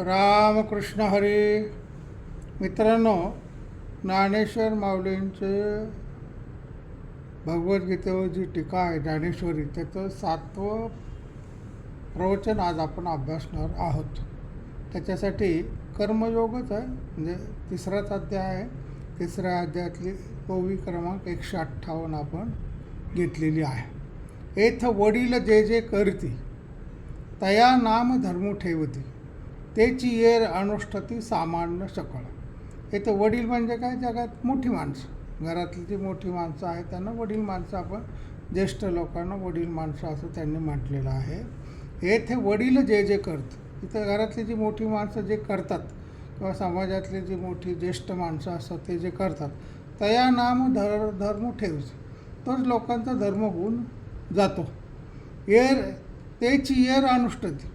रामकृष्ण हरी. मित्रांनो ज्ञानेश्वर माऊलींचे भगवद्गीतेवर जी टीका आहे. ज्ञानेश्वरी त्याचं सातवं प्रवचन आज आपण अभ्यासणार आहोत. त्याच्यासाठी कर्मयोगच आहे. म्हणजे तिसराच अध्याय आहे. तिसऱ्या अध्यायातली ओवी क्रमांक एकशे अठ्ठावन्न आपण घेतलेली आहे. एथ वडील जे जे करती तया नाम धर्म ठेवती. तेची येर अनुष्ठती सामान्य सकळ. इथं वडील म्हणजे काय? जगात मोठी माणसं. घरातली जी मोठी माणसं आहेत त्यांना वडील माणसं आपण ज्येष्ठ लोकांना वडील माणसं असं त्यांनी म्हटलेलं आहे. येथे वडील जे जे करत इथं घरातली जी मोठी माणसं जे करतात किंवा समाजातली जी मोठी ज्येष्ठ माणसं असतात ते जे करतात तया नाम धर धर्म ठेवते तोच लोकांचा धर्म होऊन जातो. येर तेची येर अनुष्ठती.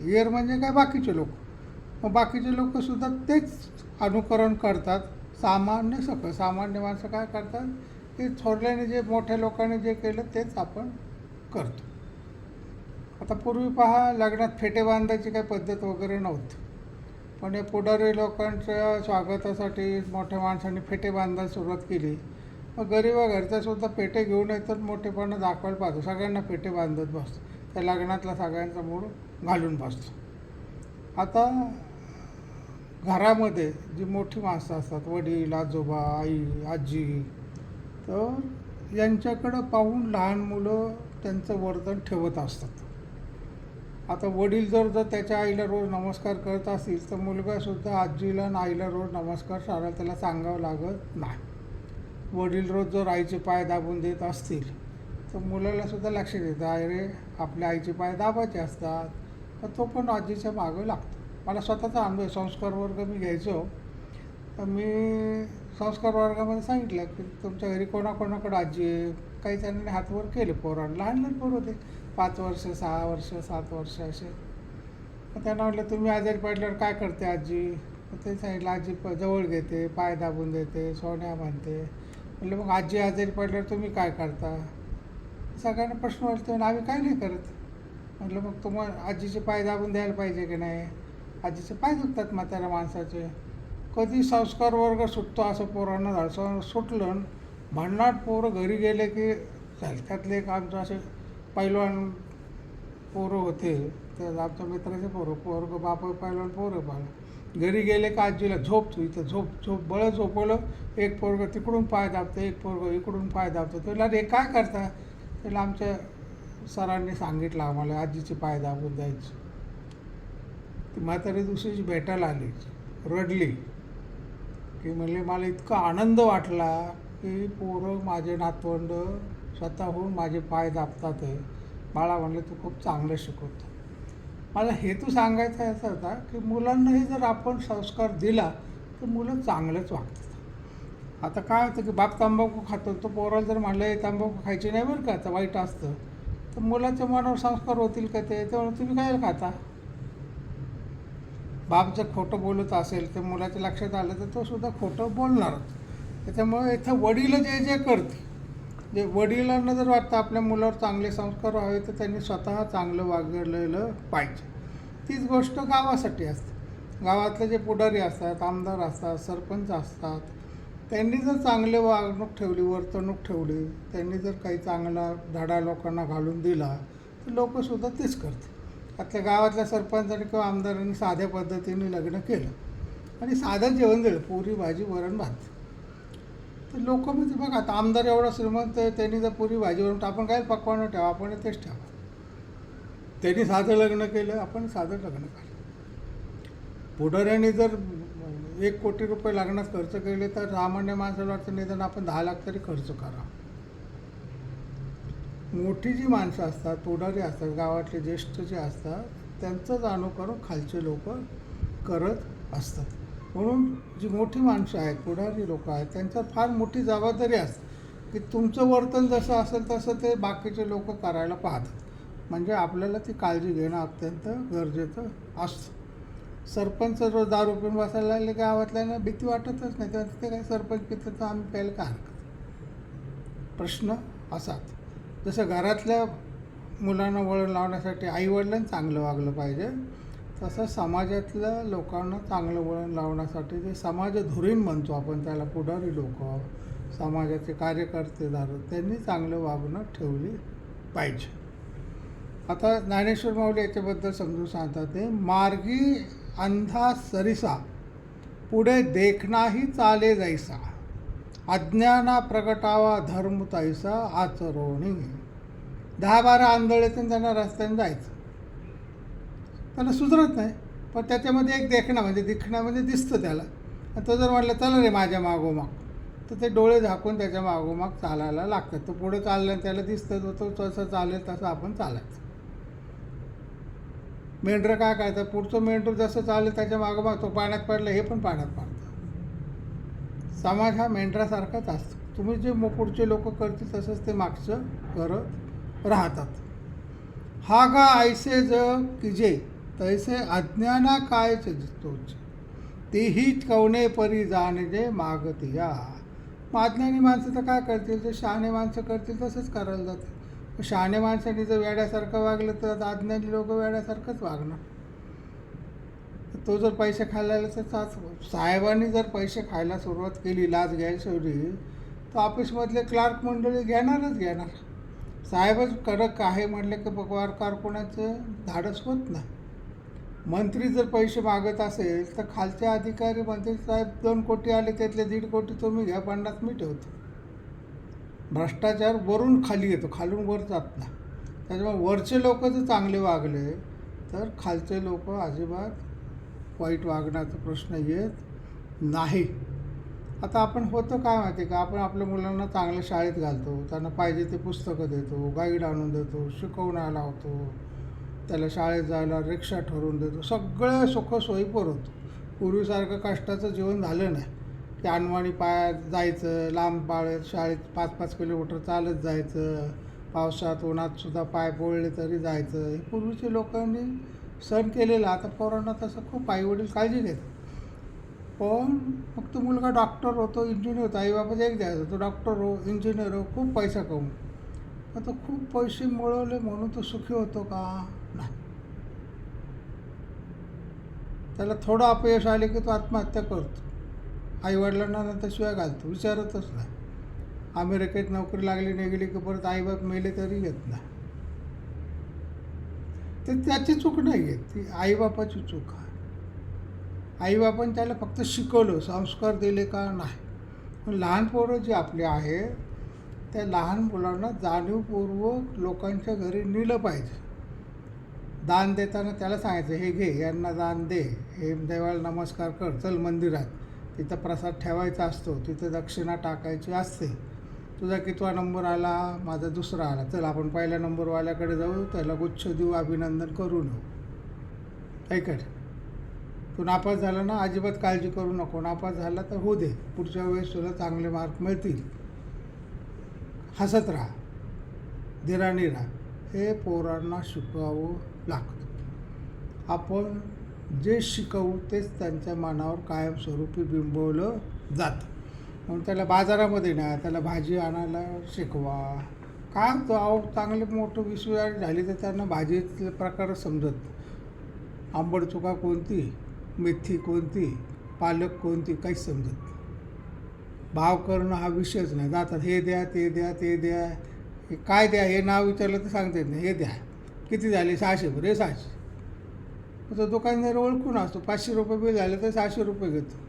येर म्हणजे काय? बाकीचे लोक. मग बाकीचे लोकसुद्धा तेच अनुकरण करतात. सामान्य सगळं सामान्य माणसं काय करतात? ते थोरल्याने जे मोठ्या लोकांनी जे केलं तेच आपण करतो. आता पूर्वी पहा लग्नात फेटे बांधायची काही पद्धत वगैरे नव्हती. पण या पुढारी लोकांच्या स्वागतासाठी मोठ्या माणसांनी फेटे बांधायला सुरुवात केली. मग गरिबा घरच्यासुद्धा पेटे घेऊन येतात मोठेपणा दाखवायला पाहतो. सगळ्यांना पेटे बांधत बसतो. त्या लग्नातला सगळ्यांचा मूळ घालून बसतो. आता घरामध्ये जी मोठी माणसं असतात वडील आजोबा आई आजी तर यांच्याकडं पाहून लहान मुलं त्यांचं वर्तन ठेवत असतात. आता वडील जर जर त्याच्या आईला रोज नमस्कार करत असतील तर मुलगासुद्धा आजीला आणि आईला रोज नमस्कार सारा त्याला सांगावं लागत नाही. वडील रोज जर आईचे पाय दाबून देत असतील तर मुलालासुद्धा लक्ष देतं अरे आपल्या आईचे पाय दाबायचे असतात तर तो पण आजीच्या मागं लागतो. मला स्वतःचा अनुभव आहे. संस्कार वर्ग मी घ्यायचो. तर मी संस्कार वर्गामध्ये सांगितलं की तुमच्या घरी कोणाकोणाकडं आजी आहे? काही जणांनी हातवर केले पोरांना लहान लहान पोरं होते. पाच वर्ष सहा वर्ष सात वर्ष असे. मग त्यांना म्हटलं तुम्ही आजारी पडल्यावर काय करते आजी? मग ते सांगितलं आजी प जवळ घेते पाय दाबून देते सोन्या बांधते. म्हटलं मग आजी आजारी पडल्यावर तुम्ही काय करता? सगळ्यांना प्रश्न वाटतो आम्ही काय नाही करत? म्हटलं मग तुम्हाला आजीचे पाय दाबून द्यायला पाहिजे की नाही? आजीचे पाय दुखतात म्हाताऱ्या माणसाचे. कधी संस्कार वर्ग सुटतो असं पोरांना झालं सुटलं आणि भन्नाट पोरं घरी गेले की झालं त्यातले एक आमचं असे पैलवान पोरं होते. तर आमच्या मित्राचे पोरं पोरग बाप पैलवान पोरं पाहिलं घरी गेले का आजीला झोप तू इथं झोप झोप बळं झोपवलं. एक पोरगं तिकडून पाय दाबतं एक पोरगं इकडून पाय दाबतं. त्याला रे काय करता? त्याला आमच्या सरांनी सांगितलं आम्हाला आजीचे पाय दाबून द्यायचे. ती म्हातारी दुसरीची भेटायला आली. रडली. की म्हणले मला इतका आनंद वाटला की पोरं माझे नातवंड स्वतःहून माझे पाय दाबतात आहे बाळा म्हणले तू खूप चांगलं शिकवतो. मला हेतू सांगायचा याचा होता की मुलांनाही जर आपण संस्कार दिला तर मुलं चांगलंच वागतात. आता काय होतं की बाप तंबाखू खातो तो पोराला जर म्हणलं हे तंबाखू खायची नाही बरं का तर वाईट असतं. तर मुलाच्या मनावर संस्कार होतील का ते? त्यामुळे तुम्ही काय खाता? बाप जर खोटं बोलत असेल तर मुलाच्या लक्षात आलं तर तो सुद्धा खोटं बोलणारच त्याच्यामुळे इथं वडील जे जे करते जे वडिलांना जर वाटतं आपल्या मुलावर चांगले संस्कार व्हावे तर त्यांनी स्वतः चांगलं वागलेलं पाहिजे. तीच गोष्ट गावासाठी असते. गावातले जे पुढारी असतात आमदार असतात सरपंच असतात त्यांनी जर चांगले वागणूक ठेवली वर्तणूक ठेवली त्यांनी जर काही चांगला धडा लोकांना घालून दिला तर लोकंसुद्धा तेच करतात आपल्या गावातल्या सरपंचाने किंवा आमदारांनी साध्या पद्धतीने लग्न केलं. आणि साधं जेवण दिलं. पुरी भाजी वरण भात. तर लोक म्हणजे बघा आता आमदार एवढा श्रीमंत आहे त्यांनी जर पुरी भाजी वरण तर आपण काय पकवानं ठेवा आपण तेच ठेवा. त्यांनी साधं लग्न केलं आपण साधं लग्न केलं. पुढाऱ्यांनी जर एक कोटी रुपये लग्नात खर्च केले तर सामान्य माणसाला वाटतं निदान आपण दहा लाख तरी खर्च करा. मोठी जी माणसं असतात पुढारी असतात गावातले ज्येष्ठ जे असतात त्यांचंच अनुकरण खालचे लोक करत असतात. म्हणून जी मोठी माणसं आहेत पुढारी लोक आहेत त्यांच्यात फार मोठी जबाबदारी असते की तुमचं वर्तन जसं असेल तसं ते बाकीचे लोक करायला पाहतात. म्हणजे आपल्याला ती काळजी घेणं अत्यंत गरजेचं असतं. सरपंच रोज दारू पिऊन बसायला लागले गावातल्यानं भीती वाटतच नाही तेव्हा ते काय सरपंच पितं तर आम्ही प्यायला का हरकत? प्रश्न असाच. जसं घरातल्या मुलांना वळण लावण्यासाठी आईवडिलांनी चांगलं वागलं पाहिजे. तसं समाजातल्या लोकांना चांगलं वळण लावण्यासाठी जे समाज धुरीण म्हणतो आपण त्याला पुढारी लोक समाजाचे कार्यकर्तेदार त्यांनी चांगलं वागणं ठेवली पाहिजे. आता ज्ञानेश्वर माऊली याच्याबद्दल समजून सांगतात ते मार्गी अंधा सरिसा पुढे देखनाही चाले जायसा अज्ञाना प्रगटावा धर्म तैसा आचरोणी. दहा बारा आंधळे त्यांना रस्त्याने जायचं. त्यांना सुधरत नाही. पण त्याच्यामध्ये एक देखणं म्हणजे दिखण्यामध्ये म्हणजे दिसतं त्याला. आणि तो जर म्हटलं चला रे माझ्या मागोमाग. तर ते डोळे झाकून त्याच्या मागोमाग चालायला लागतात. तो पुढे चाललं त्याला दिसतं तो तो तसं चालेल तसं आपण चालायचं. मेंढरं काय करतं पुढचं मेंढर जसं चालेल त्याच्या मागोमाग तो पाण्यात पडलं हे पण पाण्यात पडतं. समाज हा मेंढरासारखाच असतो. तुम्ही जे मोकुडचे लोक करतील तसंच ते मागचं करत राहतात. हा गा ऐसे ज किजे तैसे अज्ञाना कायच तोच तेही कवने परी जाणजे मागतिया मग अज्ञानी माणसं तर काय करतील? जे शहाणे माणसं करतील तसंच करायला जाते शहाणे माणसांनी जर वेड्यासारखं वागलं तर आज्ञानी अज्ञानी लोक वेड्यासारखंच वागणार. तो जर पैसे खायला लागला तर साच- साहेबांनी जर पैसे खायला सुरुवात केली लाच घ्यायला तर ऑफिसमधले क्लार्क मंडळी घेणारच घेणार. साहेबच कडक आहे म्हटलं की पगार कारकुनाचं धाडस होत नाही. मंत्री जर पैसे मागत असेल तर खालचे अधिकारी मंत्री साहेब दोन कोटी आले त्यातले दीड कोटी तुम्ही घ्या पन्नास मी ठेवतो भ्रष्टाचार वरून खाली येतो खालून वर जात नाही. त्याच्यामुळे वरचे लोक जर चांगले वागले तर खालचे लोक अजिबात वाईट वागण्याचा प्रश्न येत नाही. आता आपण होतं काय माहिती आहे का? आपण आपल्या मुलांना चांगल्या शाळेत घालतो. त्यांना पाहिजे ते पुस्तकं देतो गाईड आणून देतो शिकवण्याला लावतो. त्याला शाळेत जायला रिक्षा ठरवून देतो. सगळं सुखसोयी पुरवतो. पूर्वीसारखं कष्टाचं जीवन झालं नाही. की अनवाणी पायात जायचं लांब पाळत शाळेत पाच पाच किलोमीटर चालत जायचं पावसात उन्हात सुद्धा पाय पोळले तरी जायचं. हे पूर्वीच्या लोकांनी सण केलेला आता पोरांना तसं खूप आईवडील काळजी घेतात. पण फक्त मुलगा डॉक्टर होतो इंजिनियर होतो आईबापाचं एक द्यायचं तो डॉक्टर हो इंजिनियर हो खूप पैसा कमवू आता खूप पैसे मिळवले म्हणून तो सुखी होतो का? नाही. त्याला थोडं अपयश आले की तो आत्महत्या करतो. आईवडिलांना नंतर शिवाय घालतो विचारतच नाही. अमेरिकेत नोकरी लागली नाही गेली की परत आईबाप मेले तरी येत नाही. ते त्याची चूक नाही आहे ती आईबापाची चूक आहे. आईबापांनी त्याला फक्त शिकवलं संस्कार दिले का नाही. पण लहान पोरं जी आपली आहे त्या लहान मुलांना जाणीवपूर्वक लोकांच्या घरी नेलं पाहिजे. दान देताना त्याला सांगायचं हे घे यांना दान दे. हे देवाला नमस्कार कर. चल मंदिरात. तिथं प्रसाद ठेवायचा असतो. तिथं दक्षिणा टाकायची असते. तुझा कितवा नंबर आला? माझा दुसरा आला. चल आपण पहिल्या नंबरवाल्याकडे जाऊ. त्याला गुच्छ देऊ अभिनंदन करू नये ऐकत तू नापास झाला ना अजिबात काळजी करू नको. नापास झाला तर होऊ दे. पुढच्या वेळेस तुला चांगले मार्क मिळतील. हसत राहा. धीराने राहा. हे पोरांना शिकवावं लागतं. आपण जे शिकवू तेच त्यांच्या मनावर कायमस्वरूपी बिंबवलं जातं. म्हणून त्याला बाजारामध्ये न्या त्याला भाजी आणायला शिकवा. काय होतं अहो चांगले मोठं विश्वविद्यालय झाली तर त्यांना भाजीतले प्रकार समजत. आंबड आंबट चुका कोणती मेथी कोणती पालक कोणती काहीच समजत नाही. भाव करणं हा विषयच नाही. जातात हे द्या ते द्या ते द्या. हे काय द्या हे नाव विचारलं तर सांगता येत नाही. हे द्या. किती झाले? सहाशे बरं हे सहाशे. तो दुकानदार ओळखून असतो. पाचशे रुपये बिल झालं तर सहाशे रुपये घेतो.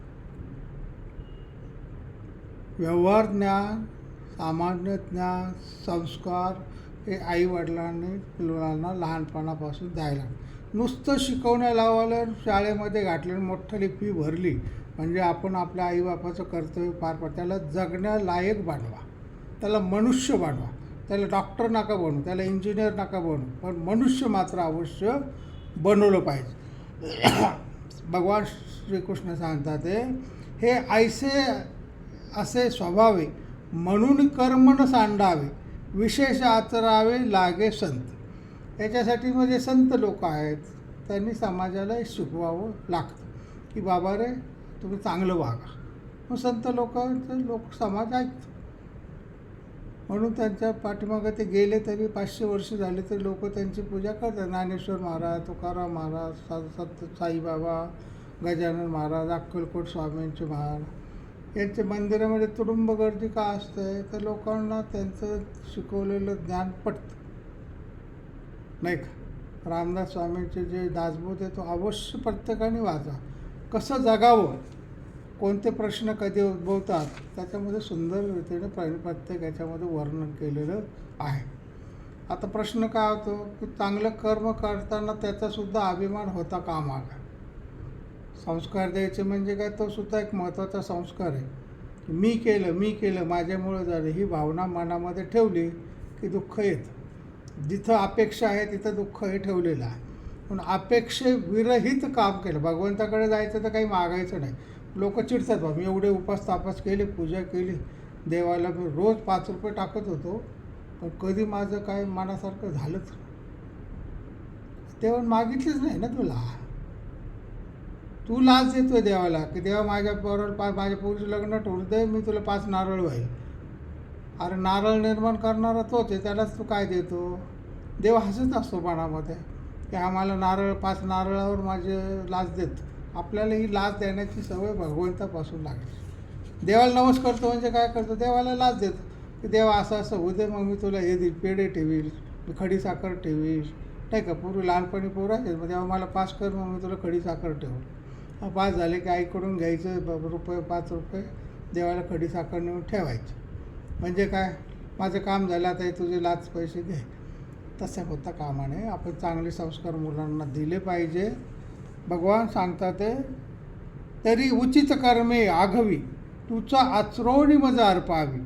व्यवहार ज्ञान सामान्य ज्ञान संस्कार हे आईवडिलांनी मुलांना लहानपणापासून द्यायला नुसतं शिकवण्या लावलं शाळेमध्ये घातलं मोठ्याली फी भरली म्हणजे आपण आपल्या आईबापाचं कर्तव्य पार पाड त्याला जगण्यालायक बनवा. त्याला मनुष्य बनवा. त्याला डॉक्टर नका बनू. त्याला इंजिनियर नका बनवू पण मनुष्य मात्र अवश्य बनवलं पाहिजे. भगवान श्रीकृष्ण सांगतात ते, हे ऐसे असे स्वभावे म्हणून कर्मण सांडावे विशेष आचरावे लागे संत. याच्यासाठी म्हणजे संत लोक आहेत त्यांनी समाजाला शिकवावं लागतं. की बाबा रे तुम्ही चांगलं वागा. मग संत लोकांचं लोक समाज ऐकतो म्हणून त्यांच्या पाठीमागं ते गेले तरी पाचशे वर्ष झाले तरी लोक त्यांची पूजा करतात. ज्ञानेश्वर महाराज तुकाराम महाराज सा सत साईबाबा गजानन महाराज अक्कलकोट स्वामींचे महाराज. यांच्या मंदिरामध्ये तुडुंब गर्दी का असते? तर लोकांना त्यांचं शिकवलेलं ज्ञान पटतं. नाही का? रामदास स्वामींचे जे दासबोध आहे तो अवश्य प्रत्येकाने वाचा. कसं जगावं? कोणते प्रश्न कधी उद्भवतात? त्याच्यामध्ये सुंदर रीतीने प्र- प्रत्येक याच्यामध्ये वर्णन केलेलं आहे. आता प्रश्न काय होतो? की चांगलं कर्म करताना त्याचासुद्धा अभिमान होता कामा संस्कार द्यायचे म्हणजे काय? तो सुद्धा एक महत्त्वाचा संस्कार आहे. मी केलं मी केलं माझ्यामुळं झालं ही भावना मनामध्ये ठेवली की दुःख येतं. जिथं अपेक्षा आहे तिथं दुःख हे ठेवलेलं आहे. पण अपेक्षेविरहित काम केलं. भगवंताकडे जायचं तर काही मागायचं नाही. लोक चिडतात बा मी एवढे उपास तापास केले पूजा केली देवाला मी रोज पाच रुपये टाकत होतो पण कधी माझं काय मनासारखं झालंच तेव्हा मागितलीच नाही ना तुला. तू लाच देतोय देवाला की देवा माझ्या पोराला पाच माझ्या पोरीचं लग्न ठेवून दे मी तुला पाच नारळ व्हाईल अरे नारळ निर्माण करणारा तोच आहे त्यालाच तू काय देतो? देव हसत असतो मनामध्ये की आम्हाला नारळ पाच नारळावर माझे लाच देतो. आपल्याला ही लाच देण्याची सवय भगवंतापासून लागली. देवाला नमस्कार करतो म्हणजे काय करतो? देवाला लाच देतो की देवा असं असं होऊ दे मग मी तुला हे देईल पेढे ठेवील मी खडी साखर ठेवील. नाही का? पूर्वी लहानपणी पोरायचे मग तेव्हा मला पास कर मग मी तुला खडी साखर ठेवू पास झाले की आईकडून घ्यायचं ब- रुपये पाच रुपये देवाला खडी साखर नेऊन ठेवायची. म्हणजे काय? माझं काम झालं आता हे तुझे लाच पैसे घे तसं होता कामाने. आपण चांगले संस्कार मुलांना दिले पाहिजे. भगवान सांगतात ते तरी उचित कर्मे आघवी तुझा आचरवणी मज अर्पावी.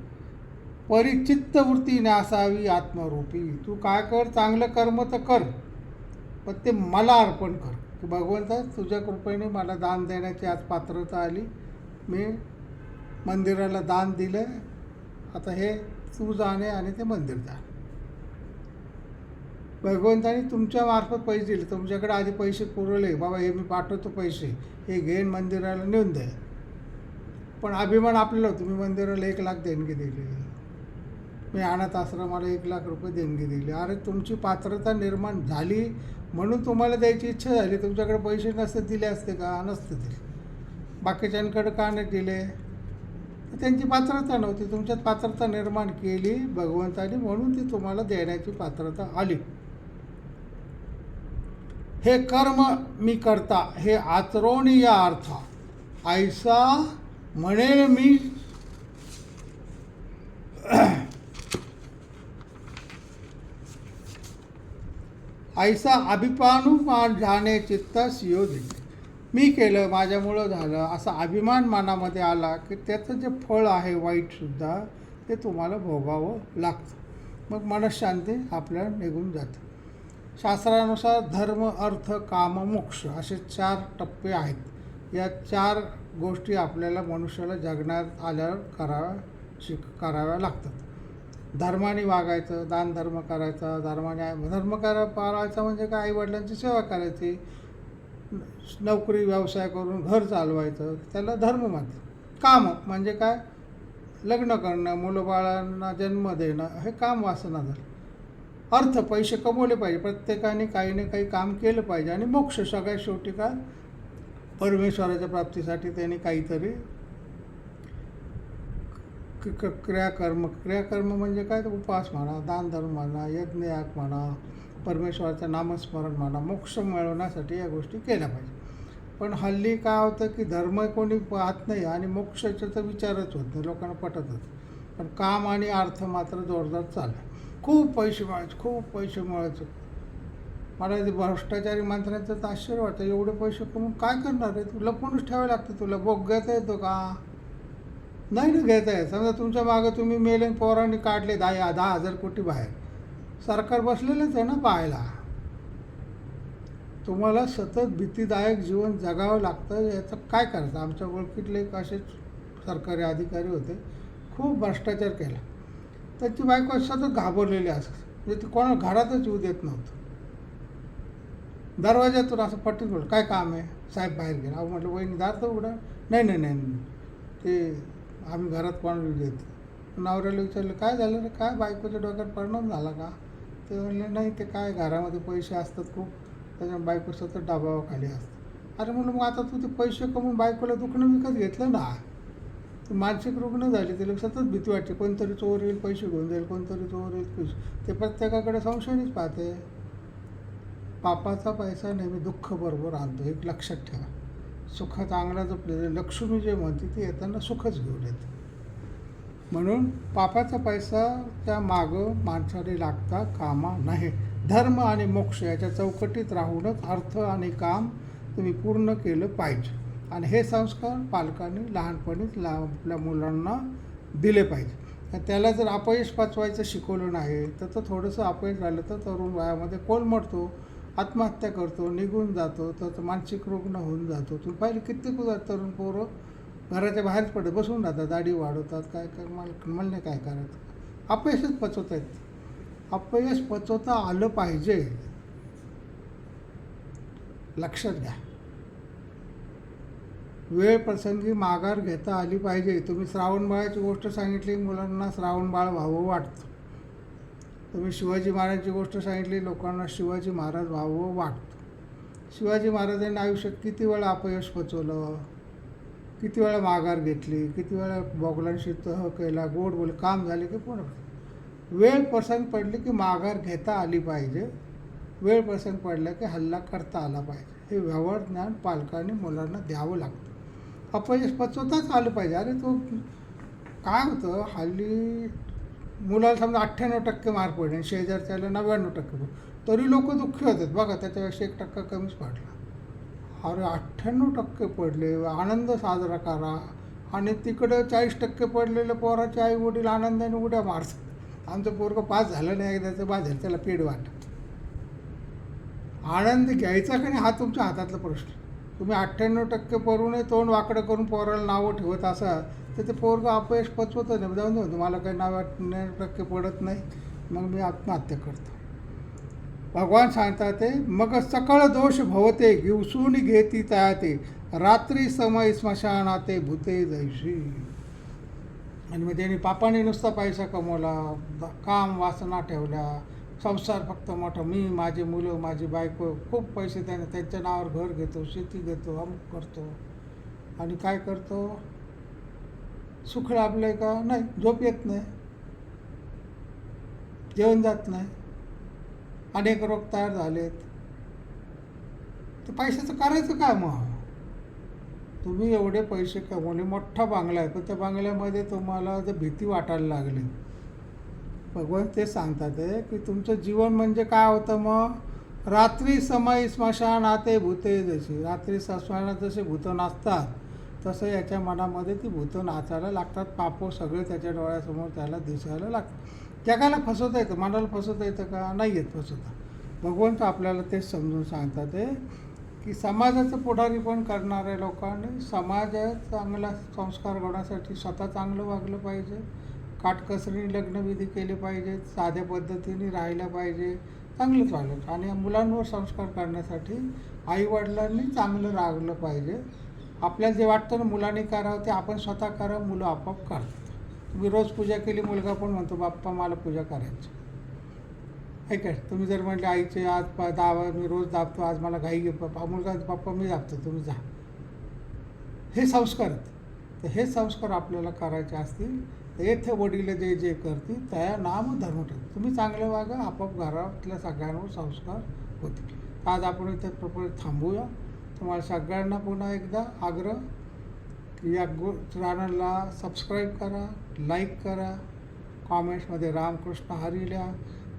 परिचित्त वृत्ती असावी आत्मरूपी. तू काय कर? चांगलं कर्म तर कर पण ते मला अर्पण कर. की भगवंता तुझ्या कृपेने मला दान देण्याची आज पात्रता आली. मी मंदिराला दान दिलं. आता हे तू जाणे आणि ते मंदिर जा भगवंताने तुमच्या मार्फत पैसे दिले. तुमच्याकडे आधी पैसे पुरवले. बाबा हे मी पाठवतो पैसे. हे घेऊन मंदिराला नेऊन द्या पण अभिमान आपल्याला तुम्ही मंदिराला एक लाख देणगी दिली. मी अनाथ आश्रमाला एक लाख रुपये देणगी दिली. अरे तुमची पात्रता निर्माण झाली. म्हणून तुम्हाला द्यायची इच्छा झाली तुमच्याकडे पैसे नसते दिले असते का? नसते दिले. बाकीच्यांकडे का नाही दिले? त्यांची पात्रता नव्हती. तुमच्यात पात्रता निर्माण केली भगवंताने म्हणून ती तुम्हाला देण्याची पात्रता आली. हे कर्म मी करता हे आचरोणी या अर्था ऐसा म्हणेल मी ऐसा अभिपानुमान जाणे चित्त सियोजित मी केलं माझ्यामुळं झालं. असा अभिमान मनामध्ये आला की त्याचं जे फळ आहे वाईटसुद्धा ते तुम्हाला भोगावं लागतं. मग मनशांती आपल्याला निघून जाते. शास्त्रानुसार धर्म अर्थ काम मोक्ष असे चार टप्पे आहेत. या चार गोष्टी आपल्याला मनुष्याला जगण्यात आल्यावर कराव्या शिक कराव्या लागतात. धर्माने वागायचं दान धर्म करायचा धर्माने धर्म करा पाळायचा म्हणजे काय? आईवडिलांची सेवा करायची. नोकरी व्यवसाय करून घर चालवायचं. त्याला धर्म म्हणतात. काम म्हणजे काय? लग्न करणं मुलं बाळांना जन्म देणं हे काम वासना झालं. अर्थ पैसे कमवले पाहिजे. प्रत्येकाने काही ना काही काम केलं पाहिजे. आणि मोक्ष सगळ्यात शेवटी काय? परमेश्वराच्या प्राप्तीसाठी त्यांनी काहीतरी क- क- क्रियाकर्म क्रियाकर्म म्हणजे काय? तर उपवास म्हणा दानधर्म म्हणा यज्ञयाग म्हणा परमेश्वराचं नामस्मरण म्हणा मोक्ष मिळवण्यासाठी या गोष्टी केल्या पाहिजे. पण हल्ली काय होतं की धर्म कोणी पाहत नाही आणि मोक्षाचा तर विचारच होत नाही लोकांना पटतच पण काम आणि अर्थ मात्र जोरदार चालला आहे खूप पैसे मिळायचे खूप पैसे मिळायचे. मला ते भ्रष्टाचारी मंत्र्यांचं तर आश्चर्य वाटतं एवढे पैसे कमवून काय करणार आहे? तुला लपूनच ठेवावे लागतं तुला बोग्यात येतो का? नाही ना घेता येत. समजा तुमच्या मागं तुम्ही मेले पोरांनी काढले दहा दहा हजार कोटी बाहेर. सरकार बसलेलंच आहे ना पाहायला. तुम्हाला सतत भीतीदायक जीवन जगावं लागतं याचं काय करायचं? आमच्या ओळखीतले एक असेच सरकारी अधिकारी होते. खूप भ्रष्टाचार केला. त्याची बायको सतत घाबरलेली असत. म्हणजे ती कोणा घरातच येऊ देत नव्हतं. दरवाज्यातून असं पटकन काय काम आहे? साहेब बाहेर गेला. अहो म्हटलं वहिनी दार तर उघडा. नाही नाही नाही नाही. ते आम्ही घरात कोणाला देत नवऱ्याला विचारलं काय झालं रे? काय बायकोच्या डोक्यात परिणाम झाला का? ते म्हणले नाही ते काय घरामध्ये पैसे असतात खूप त्याच्या बायको सतत डाबावाखाली असतं. अरे म्हणून मग आता तू ते पैसे कमवून बायकोला दुखणं विकत घेतलं ना? ते मानसिक रुग्ण झाले त्याला सतत भीती वाटते. कोणतरी चोर येईल पैसे घेऊन जाईल कोणतरी चोर येईल पैसे. ते प्रत्येकाकडे संशयनीच पाहते. पापाचा पैसा नेहमी दुःख बरोबर आणतो एक लक्षात ठेवा. सुखात अंगणात जपलेले लक्ष्मी जे म्हणते ते येताना सुखच घेऊन येते. म्हणून पापाचा पैसा त्या मागं माणसाने लागता कामा नाही धर्म आणि मोक्ष याच्या चौकटीत राहूनच अर्थ आणि काम तुम्ही पूर्ण केलं पाहिजे. आणि हे संस्कार पालकांनी लहानपणीच ला आपल्या मुलांना दिले पाहिजे. त्याला जर अपयश पाचवायचं शिकवलं नाही तर तो थोडंसं अपयश झालं तर तरुण वयामध्ये कोलमडतो. आत्महत्या करतो निघून जातो तर तो मानसिक रुग्ण होऊन जातो. तुम्ही पहिले कित्येक तरुण पोरं घराच्या बाहेरच पडत बसून राहतात दाढी वाढवतात काय काय मला मला काय करायचं अपयशच पचवत आहेत अपयश पचवता आलं पाहिजे. लक्षात घ्या. वेळ प्रसंगी माघार घेता आली पाहिजे. तुम्ही श्रावण बाळाची गोष्ट सांगितली मुलांना श्रावण बाळ व्हावं वाटतं. तुम्ही शिवाजी महाराजांची गोष्ट सांगितली लोकांना शिवाजी महाराज व्हावं वाटतं. शिवाजी महाराजांनी आयुष्यात किती वेळा अपयश पचवलं? किती वेळा माघार घेतली? किती वेळा बॉगलांशी तह केला गोड बोल काम झाले की पूर्ण वेळ प्रसंग पडले की माघार घेता आली पाहिजे. वेळ प्रसंग पडला की हल्ला करता आला पाहिजे. हे व्यवहार ज्ञान पालकांनी मुलांना द्यावं लागतं. अपयश पचवताच आलं पाहिजे. अरे तो काय होतं? हल्ली मुलाला समजा अठ्ठ्याण्णव टक्के मार्क पडले आणि शेजारच्याला नव्याण्णव टक्के पडले. तरी लोक दुःखी होतात. बघा त्याच्यापेक्षा एक टक्का कमीच पडला. अरे अठ्ठ्याण्णव टक्के पडले. आनंद साजरा करा. आणि तिकडं चाळीस टक्के पडलेले पोराचे आई वडील आनंदाने उड्या मारतात. आमचं पोरगं पास झालं नाही एकदाचं झालं त्याला पेड वाटत आनंद घ्यायचा का नाही हा तुमच्या हातातला प्रश्न. तुम्ही अठ्ठ्याण्णव टक्के पडूनही तोंड वाकडं करून पोराला नावं ठेवत असाल तर ते पोरगं अपयश पचवत नाही जाऊन देऊ तुम्हाला काही नव्याण्णव टक्के पडत नाही. मग मी आत्महत्या करतो. भगवान सांगतात ते मग सकळ दोष भवते गिवसून घेती तयाते रात्री समय स्मशानाते भूते दैशी आणि मग त्यांनी पापाने नुसता पैसा कमवला काम वासना ठेवल्या संसार फक्त मोठा. मी माझे मुलं माझी बायको खूप पैसे त्यांना त्यांच्या नावावर घर घेतो शेती घेतो अमुक करतो. आणि काय करतो? सुख लाभलं का? नाही झोप येत नाही. जेवण जात नाही. अनेक रोग तयार झालेत. तर पैशाचं करायचं काय मग? तुम्ही एवढे पैसे कमवले मोठा बांगला आहे. पण त्या बांगल्यामध्ये तुम्हाला जर भीती वाटायला लागली. भगवान ते सांगतात आहे की तुमचं जीवन म्हणजे काय होतं मग? रात्री समय स्मशान आते भूते जशी रात्री स्मशानात जसे भूतं नाचतात. तसं याच्या मनामध्ये ती भूतं नाचायला लागतात पापो सगळे त्याच्या डोळ्यासमोर त्याला दिसायला लागतात. जगाला फसवता येतं मनाला फसवता येतं का? नाही येत फसवता. भगवंत आपल्याला तेच समजून सांगतात आहे की समाजाचं पुढारीपण करणाऱ्या लोकांनी समाजात चांगला संस्कार घडवण्यासाठी स्वतः चांगलं वागलं पाहिजे. काटकसरीने लग्नविधी केले पाहिजेत साध्या पद्धतीने राहिलं पाहिजे चांगलंच वागलं आणि मुलांवर संस्कार करण्यासाठी आईवडिलांनी चांगलं रागलं पाहिजे. आपल्याला जे वाटतं ना मुलाने करावं ते आपण स्वतः करावं मुलं आपोआप करतात. तुम्ही रोज पूजा केली मुलगा पण म्हणतो बाप्पा मला पूजा करायची. ऐका तुम्ही जर म्हटले आईचे आज प दावा मी रोज दाबतो आज मला घाई घे पप्पा. मुलगा पप्पा मी दाबतो तुम्ही जा. हे संस्कार आहेत. तर हे संस्कार आपल्याला करायचे असतील तर येथे वडील जे जे करतील त्या नाम धर्म ठेव. तुम्ही चांगले वागा आपोआप घरातल्या सगळ्यांवर संस्कार होतील. आज आपण इथे प्रपर थांबूया. तुम्हाला सगळ्यांना पुन्हा एकदा आग्रह की या गो चॅनलला सबस्क्राईब करा लाईक करा कॉमेंट्समध्ये रामकृष्ण हरी लिहा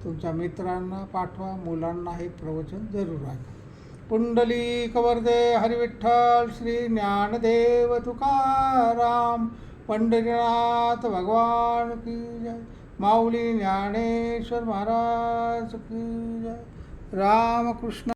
तुमच्या मित्रांना पाठवा मुलांना हे प्रवचन जरूर ऐका पुंडली कवर्दे हरिविठ्ठल श्री ज्ञानदेव तुकाराम पंढरीनाथ भगवान की जय माऊली ज्ञानेश्वर महाराज की जय रामकृष्ण